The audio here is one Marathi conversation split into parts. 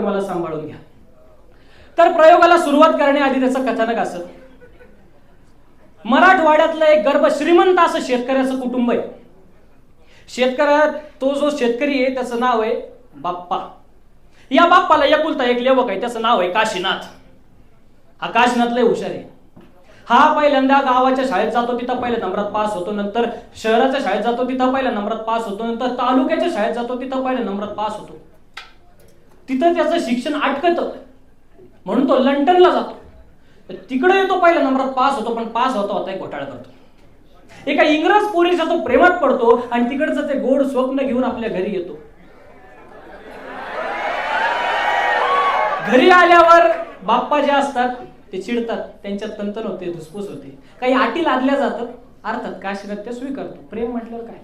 मला सांभाळून घ्या. तर प्रयोगाला सुरुवात करण्याआधी त्याचं कथानक असं. मराठवाड्यातलं एक गर्भ श्रीमंत असं शेतकऱ्याचं कुटुंब आहे. शेतकऱ्यात तो जो शेतकरी आहे त्याचं नाव आहे बाप्पा. या बाप्पाला एकुलता एक लेवक आहे त्याचं नाव आहे काशीनाथ. हा काशीनाथ लय हुशार आहे. हा पहिल्यांदा गावाच्या शाळेत जातो तिथं पहिल्या नंबरात पास होतो नंतर शहराच्या शाळेत जातो तिथं पहिल्या नंबरात पास होतो नंतर तालुक्याच्या शाळेत जातो तिथं पहिल्या नंबरात पास होतो. तिथं त्याचं शिक्षण अटकत. म्हणून तो लंडनला जातो. तिकडे येतो पहिल्या नंबरात पास होतो पण पास होता होता घोटाळा करतो. एका इंग्रज पोरीचा तो प्रेमात पडतो आणि तिकडचं ते गोड स्वप्न घेऊन आपल्या घरी येतो. घरी आल्यावर बाप्पा जे असतात ते चिडतात त्यांच्यात तंतन होते धुसफूस होते. काही अटी लादल्या जातात अर्थात काशीनाथ ते स्वीकारतो. प्रेम म्हटल्यावर काय?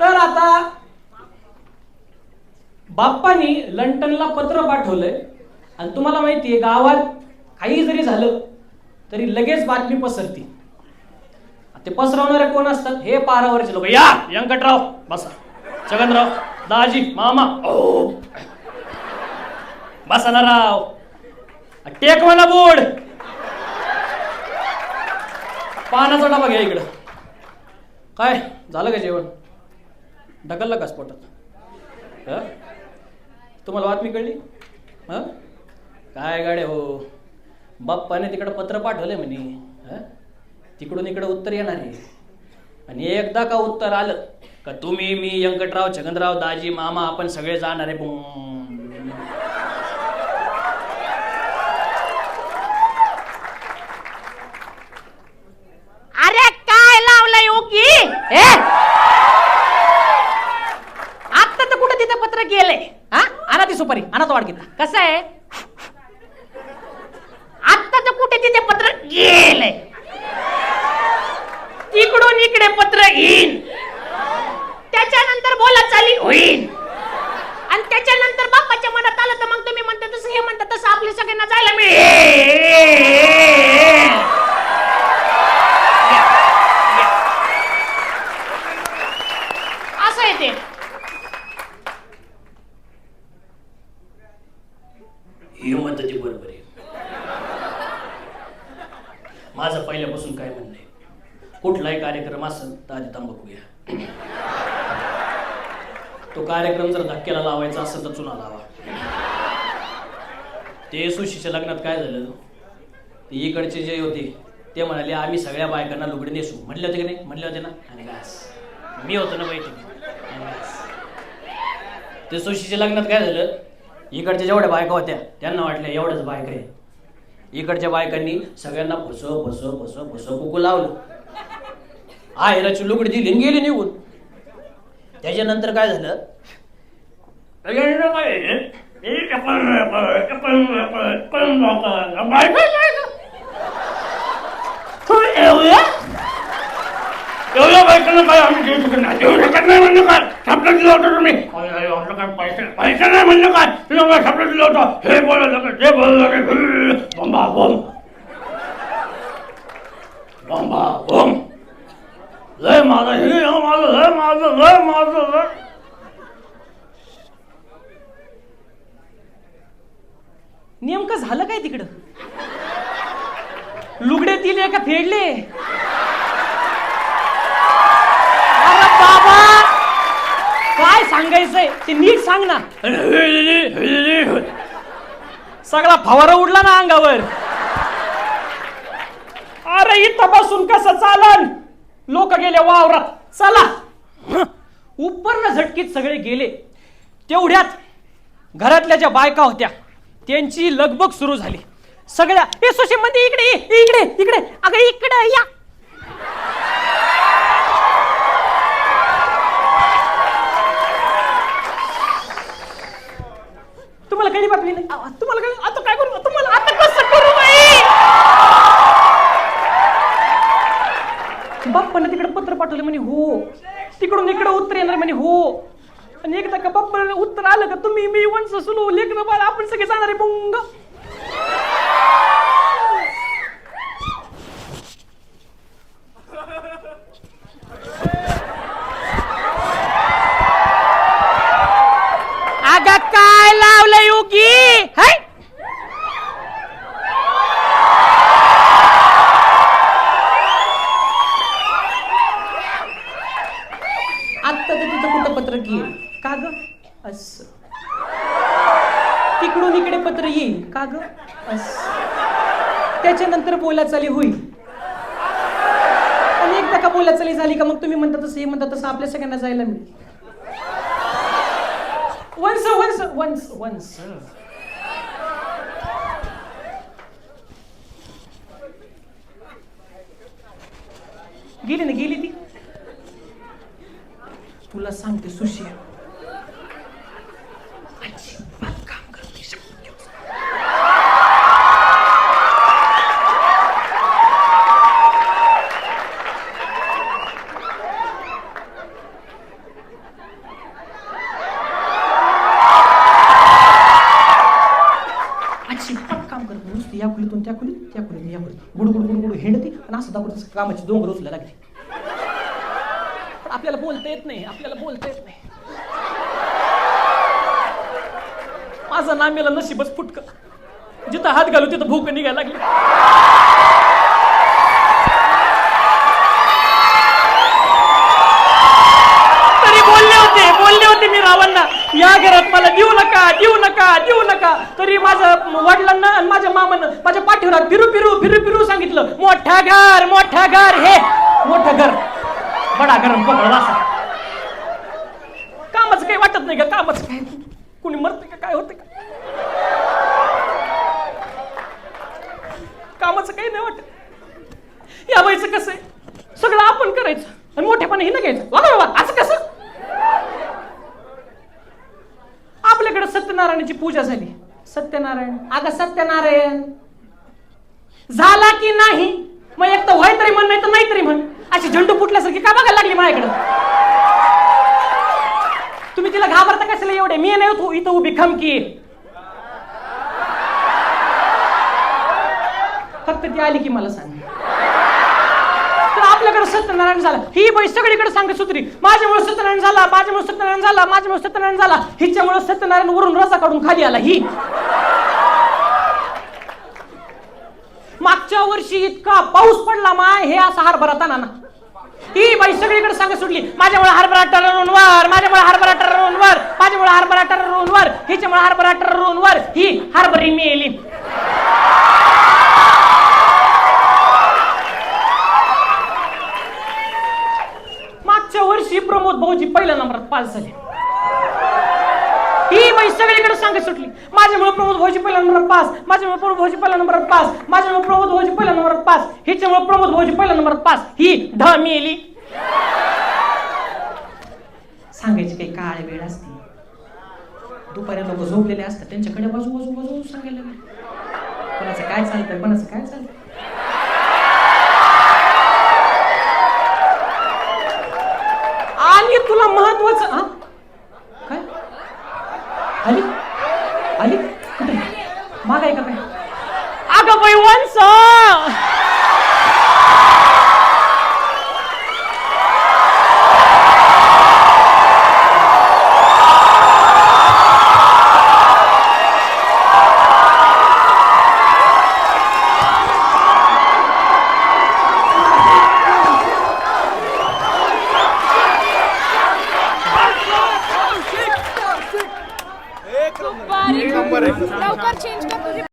तर आता बाप्पानी लंडनला पत्र पाठवलंय. आणि तुम्हाला माहितीये गावात काही जरी झालं तरी लगेच बातमी पसरती. ते पसरवणारे कोण असतात? हे पारावरचे लोक. या व्यंकटराव बसा. छगनराव दाजी मामा. ओ! बसा ना राव. Take board. पानाचा डबा घ्या इकडं. काय झालं का जेवण? ढकललं का स्पोटात तुम्हाला बातमी कळली? हं? काय गाडे हो? बाप्पाने तिकडं पत्र पाठवलंय म्हणे. हं? तिकडून इकडं उत्तर येणार आहे. आणि एकदा का उत्तर आलं का तुम्ही मी व्यंकटराव छगनराव दाजी मामा आपण सगळे जाणार आहे. अरे काय लावलंय हो ओकी हे? आता तर कुठं तिथं पत्र गेलंय आणा ती सुपारी आणा तो वाडकीतला कसं आहे? आता तर कुठे तिथे पत्र गेलंय. तिकडून इकडे पत्र येईन. त्याच्यानंतर बोला चाली होईन. आणि त्याच्यानंतर बाप्पाच्या मनात आलं तर मग तुम्ही म्हणता तसं हे म्हणता तसं आपल्या सगळ्यांना जायला मिळेल असं आहे ते ही ती बरोबर आहे. माझं पहिल्यापासून काय म्हणणं आहे? कुठलाही कार्यक्रम असेल तर आधी तंबाखू घ्या तो कार्यक्रम जर धक्क्याला लावायचा असेल तर चुना लावा. ते सुशीच्या लग्नात काय झालं? ते इकडचे जे होते ते म्हणाले आम्ही सगळ्या बायकांना लुगडे नेसू. म्हणले होते की नाही? म्हणले होते ना? आणि घास मी होतो ना बैठक ते सुशीच्या लग्नात काय झालं? इकडच्या जेवढ्या बायका होत्या त्यांना वाटलं एवढंच बायका रे इकडच्या बायकांनी सगळ्यांना फसव फसव फसव फसव कुकू लावलं आयराची लुगडी दिली आणि गेली निघून त्याच्यानंतर काय झालं बायका काय झालं? एक आपण- आपण- आपण- आपण- आपण लोकं- बायका ऐकलं काय आम्ही देऊ शकत नाही. देऊ शकत नाही म्हणलं काय? सापडा दिलं होतं तुम्ही. काय? पैसे पैसे नाही म्हणलं काय? तुम्ही काय सापडा दिलं होतं. हे बोलायला लागलं ते बोलायला लागलं बंबा बम बंबा बम लय माझं हे माझं लय माझं लय माझं लय नेमकं झालं काय तिकडं? लुगडे दिले का फेडले अरे बाबा काय सांगायचंय ते नीट सांग ना. सगळा फवारा उडला ना अंगावर. अरे इथं बसून कसं चालन? लोक गेले वावरात. चला. उपरनं झटकीत सगळे गेले. तेवढ्यात घरातल्या ज्या बायका होत्या त्यांची लगबग सुरू झाली. सगळ्या ए सुशी मध्ये इकडे इकडे इकडे. अगं इकडे या. तुम्हाला कळली बातमी नाही. अहो, तुम्हाला कळली आता काय करू? तुम्हाला आता कसं करू बाई? बाप्पाने तिकडे पत्र पाठवलं म्हणे हो. तिकडून इकडे उत्तर येणार म्हणे हो. आणि एकदा का बाप्पाने उत्तर आलं का तुम्ही मी वंश सुलू लेकर बाळ आपण सगळे जाणारे मुंग बुंग अग काय लावलं युगी हाय आत्ता तर तिथं कुठं पत्र येईल का ग? अस. तिकडून इकडे पत्र येईल का ग? अस. त्याच्यानंतर बोलाचाली होईल. आणि एकदा का बोलाचाली झाली का मग तुम्ही म्हणता तसं हे म्हणता तसं आपल्या सगळ्यांना जायला मिळेल. वन्स वन्स वन्स वन्स गेली ना गेली ती? तुला सांगते सुशी अजिबात काम करते शपथ घेऊन. अजिबात काम करत नाही. नुसती या खोलीतून त्या खोलीत त्या खोलीतून या खोलीत गुड गुड गुड गुड हिंडती म्हणूनच कामाची डोंगर उचला लागली. पण आपल्याला बोलता येत नाही आपल्याला बोलता येत नाही. माझं नामेला नशीबच फुटक. जिथं हात घालू तिथं भूक निघायला लागली. तरी बोलले होते बोलले होते मी रावांना या घरात मला देऊ नका. पोरी माझं वडिलांना आणि माझ्या मामानं माझ्या पाठीवर फिरू फिरू फिरू फिरू सांगितलं. मोठा घर मोठा घर हे. मोठं घर. बडा गरम पकड वासा कामाचं काही वाटत नाही का? कामाचं काय? कुणी मरते का? काय होत का? कामाचं काही नाही वाटत. या बाईचं कसं आहे? सगळं आपण करायचं आणि मोठेपणा हे ना घ्यायचं. बघा बाबा असं कसं? आपल्याकडे सत्यनारायणाची पूजा झाली. सत्यनारायण. अगं सत्यनारायण. झाला की नाही? मग एक तर व्हाय तरी म्हण नाही तर नाही तरी म्हण. अशी झंडू फुटल्यासारखी का बघायला लागली माझ्याकडं? तुम्ही तिला घाबरता कशाला एवढे? मी नाही इथं उभी खमकी. फक्त ती आली की मला सांग. आपल्याकडे सत्यनारायण झाला. ही बाई सगळीकडे सांगत सुत्री माझ्यामुळे सत्यनारायण झाला माझ्यामुळे सत्यनारायण झाला माझ्यामुळे सत्यनारायण झाला. हिच्यामुळे सत्यनारायण वरून रसा काढून खाली आला ही. मागच्या वर्षी इतका पाऊस पडला माय हे असा हरभरा ताना ना ही बाई सगळीकडे सांगत सुटली माझ्यामुळे हरभरा टरवून वर माझ्यामुळे हरभरा टरवून वर माझ्यामुळे हरभरा टरवून वर हिच्यामुळे हरभरा टरवून वर ही हरभरी मिळेली मागच्या वर्षी प्रमोद भाऊजी पहिल्या नंबरात पास झाले. ही बाई सगळीकडे सांगत सुटली. माझ्यामुळे प्रमोद भाऊजी पहिल्या नंबरात पास माझ्यामुळे प्रमोद भाऊजी पहिल्या नंबरात पास माझ्यामुळे प्रमोद भाऊजी पहिल्या नंबरात पास हिच्यामुळे प्रमोद भाऊजी पहिल्या नंबरात पास. ही ढ येली. सांगायची काही काळ वेळ असते. दुपारी लोक झोपलेले असतात. त्यांच्याकडे बाजू बाजू बाजू सांगायला कोणाचं काय चालतंय कोणाचं काय चालतंय आणि तुला महत्वाचं हा काय आली? आली? कुठे? माग आहे का काय? अगं बाई वंस